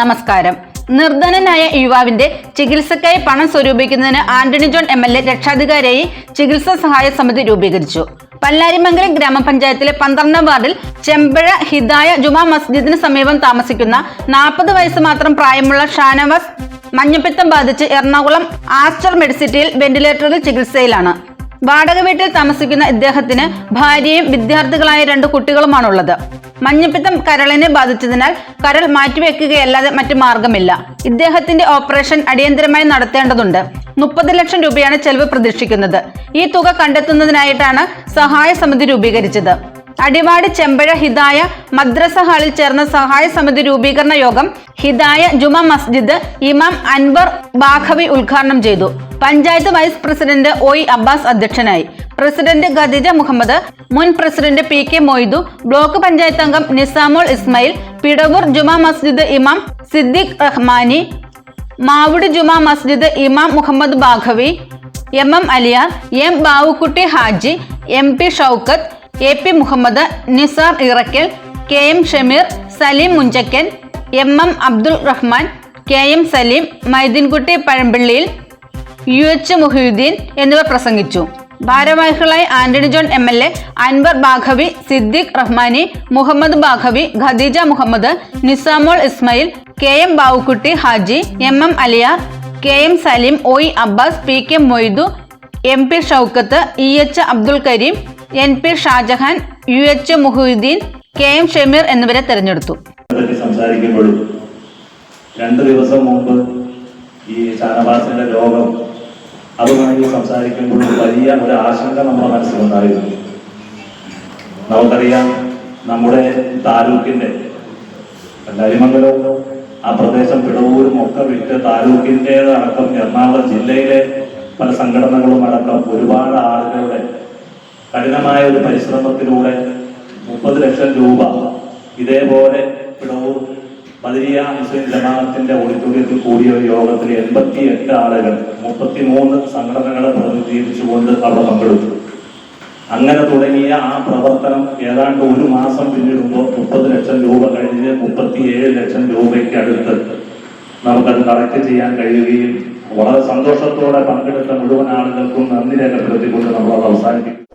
നമസ്കാരം. നിർധനനായ യുവാവിന്റെ ചികിത്സയ്ക്കായി പണം സ്വരൂപിക്കുന്നതിന് Antony John M L A രക്ഷാധികാരിയായി ചികിത്സാ സഹായ സമിതി രൂപീകരിച്ചു. പല്ലാരിമംഗലം ഗ്രാമപഞ്ചായത്തിലെ പന്ത്രണ്ടാം വാർഡിൽ ചെമ്പഴ ഹിദായ ജുമാ മസ്ജിദിന് സമീപം താമസിക്കുന്ന നാൽപ്പത് വയസ്സ് മാത്രം പ്രായമുള്ള ഷാനവാസ് മഞ്ഞപ്പിത്തം ബാധിച്ച് എറണാകുളം ആസ്റ്റർ മെഡിസിറ്റിയിൽ വെന്റിലേറ്ററിൽ ചികിത്സയിലാണ്. വാടക വീട്ടിൽ താമസിക്കുന്ന ഇദ്ദേഹത്തിന് ഭാര്യയും വിദ്യാർത്ഥികളായ രണ്ട് കുട്ടികളുമാണുള്ളത്. മഞ്ഞപ്പിത്തം കരളിനെ ബാധിച്ചതിനാൽ കരൾ മാറ്റിവെക്കുകയല്ലാതെ മറ്റു മാർഗമില്ല. ഇദ്ദേഹത്തിന്റെ ഓപ്പറേഷൻ അടിയന്തരമായി നടത്തേണ്ടതുണ്ട്. മുപ്പത് ലക്ഷം രൂപയാണ് ചെലവ് പ്രതീക്ഷിക്കുന്നത്. ഈ തുക കണ്ടെത്തുന്നതിനായിട്ടാണ് സഹായ സമിതി രൂപീകരിച്ചത്. അടിവാട് ചെമ്പഴ ഹിദായ മദ്രസ ഹാളിൽ ചേർന്ന സഹായ സമിതി രൂപീകരണ യോഗം ഹിദായ ജുമാ മസ്ജിദ് ഇമാം അൻവർ ബാഖവി ഉദ്ഘാടനം ചെയ്തു. Panchayat vice president O Abbas അധ്യക്ഷനായി. പ്രസിഡന്റ് ഖദീജ മുഹമ്മദ് മുൻ president P K Moidu block panchayat അംഗം നിസാമോൾ ഇസ്മയിൽ പിടവൂർ ജുമാ മസ്ജിദ് ഇമാം സിദ്ദിഖ് റഹ്മാനി മാവുടി ജുമാ മസ്ജിദ് ഇമാം Muhammad Baqavi M M Aliyar M Bavukutty Haji M P Shoukath A P Muhammad Nisar Irakkal K M Shameer Saleem Munchakkan M M Abdul Rahman K M Saleem Maideenkutty പഴമ്പിള്ളിയിൽ U H Muhiyuddin എന്നിവർ പ്രസംഗിച്ചു. ഭാരവാഹികളായി Antony John M L A Anwar Baqavi Siddique Rahmani Muhammad Baqavi Khadeeja Muhammad Nisamol Ismail K M Bavukutty Haji M M Aliyar K M Saleem O E Abbas P K Moidu M P Shoukath E H Abdul Kareem N P Shajahan U H Muhiyuddin K M Shameer എന്നിവരെ തെരഞ്ഞെടുത്തു. സംസാരിക്കുമ്പോഴും രണ്ട് ദിവസം മുമ്പ് ഈ ഷാനവാസിന്റെ രോഗം അതുമായി സംസാരിക്കുമ്പോൾ വലിയ ഒരു ആശങ്ക നമ്മുടെ മനസ്സിലുണ്ടായിരുന്നു. നമുക്കറിയാം നമ്മുടെ താലൂക്കിന്റെ കരിമംഗലവും ആ പ്രദേശം പിടവൂരും ഒക്കെ വിട്ട് താലൂക്കിന്റെതടക്കം എറണാകുളം ജില്ലയിലെ പല സംഘടനകളും അടക്കം ഒരുപാട് ആളുകളുടെ കഠിനമായ ഒരു പരിശ്രമത്തിലൂടെ മുപ്പത് ലക്ഷം രൂപ ഇതേപോലെ പിടവൂർ ബദരിയ മുസ്ലിം ജമാഅത്തിന്റെ ഓഡിറ്റോറിയത്തിൽ കൂടിയ ഒരു യോഗത്തിൽ എൺപത്തി എട്ട് ആളുകൾ മുപ്പത്തി മൂന്ന് സംഘടനകളെ പ്രതിനിധീകരിച്ചുകൊണ്ട് അവർ പങ്കെടുത്തു. അങ്ങനെ തുടങ്ങിയ ആ പ്രവർത്തനം ഏതാണ്ട് ഒരു മാസം പിന്നിടുമ്പോൾ മുപ്പത് ലക്ഷം രൂപ കഴിഞ്ഞ് മുപ്പത്തിയേഴ് ലക്ഷം രൂപയ്ക്ക് അടുത്ത് നമുക്കത് കളക്ട് ചെയ്യാൻ കഴിയുകയും വളരെ സന്തോഷത്തോടെ പങ്കെടുത്ത മുഴുവൻ ആളുകൾക്കും നന്ദി രേഖപ്പെടുത്തിക്കൊണ്ട് നമ്മൾ അത് അവസാനിപ്പിക്കും